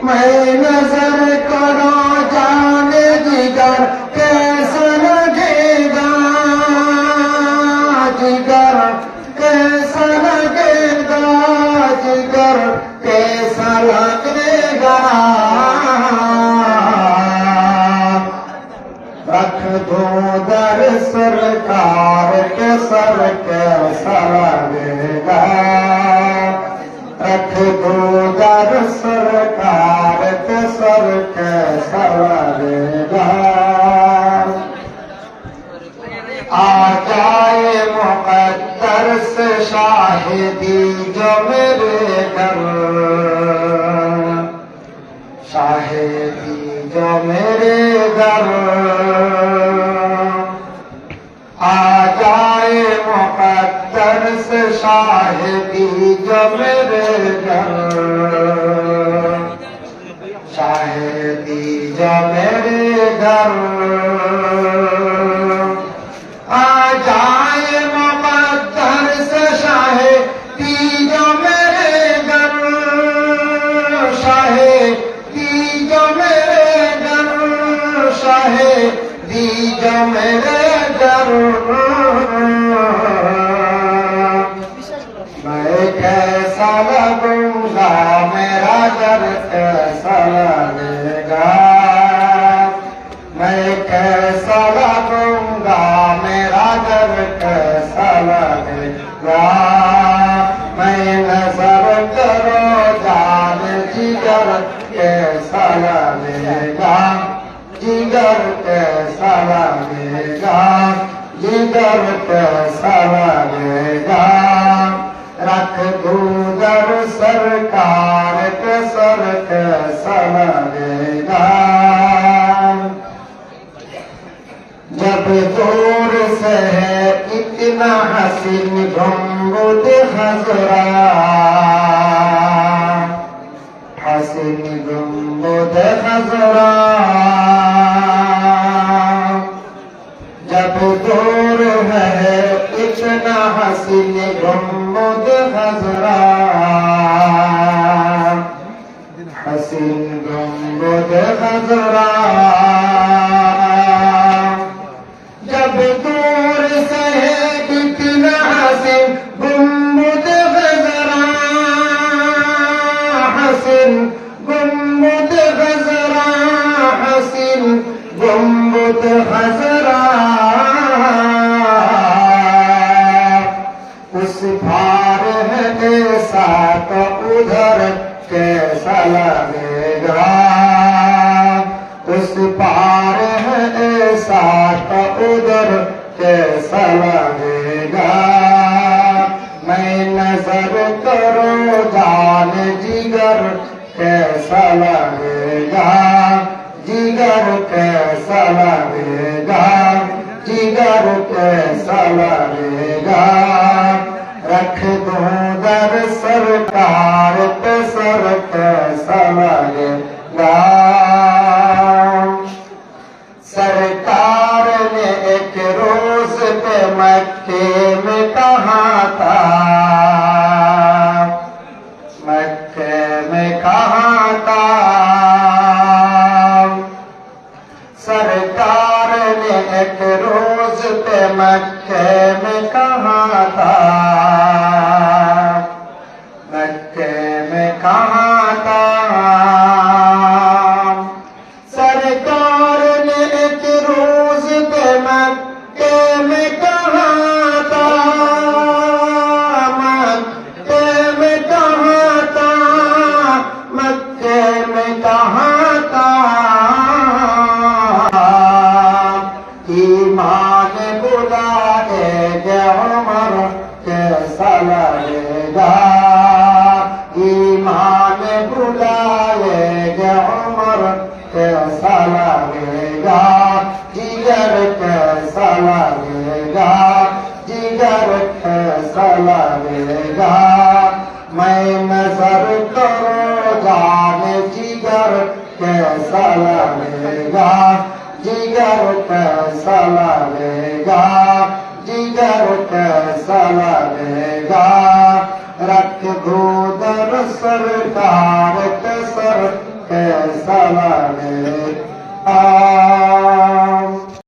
میں نظر کرو جان جگر، کیسا لگے گا؟ جگر، کیسا لگے گا؟ جگر، کیسا لگے گا؟ رکھ دو در سرکار کے سر، کیسا لگے گا؟ رکھ دو در سرکار شاہدی جو میرے گھر شاہدی جو میرے گھر آ جائے مقدر سے شاہدی جو میرے گھر میرے گھر آ جائے مقدر سے کیسا لگے گا۔ جگر کیسا لگے گا۔ جگر کیسا لگے گا۔ رکھ دوں در سرکار کے سر کیسا لگے گا۔ جب دور سے ہے اتنا حسین گنبد خزرا حسین گنبد خزرا جب دور ہے اتنا حسین گنبد خزرا حسین گنبد خزرا جب دور تو ادھر کیسا لگے گا؟ اس پار ہے ایسا تو ادھر کیسا لگے گا؟ میں نظر کرو جان جگر کیسا لگے گا؟ جگر کیسا لگے گا؟ جگر کیسا لگے گا؟ رکھ دوں در سرکار پہ سر کیسا لگے گا سرکار نے ایک روز پہ مکے میں کہا تھا مکے میں کہا تھا سرکار نے ایک روز پہ مکے میں کہا تھا کہا لگے گا جگر کیسا لگے گا میں نظر کرو جان جگر کیسا لگے گا جگر کیسا لگے گا جگر کیسا لگے گا رکھ دو در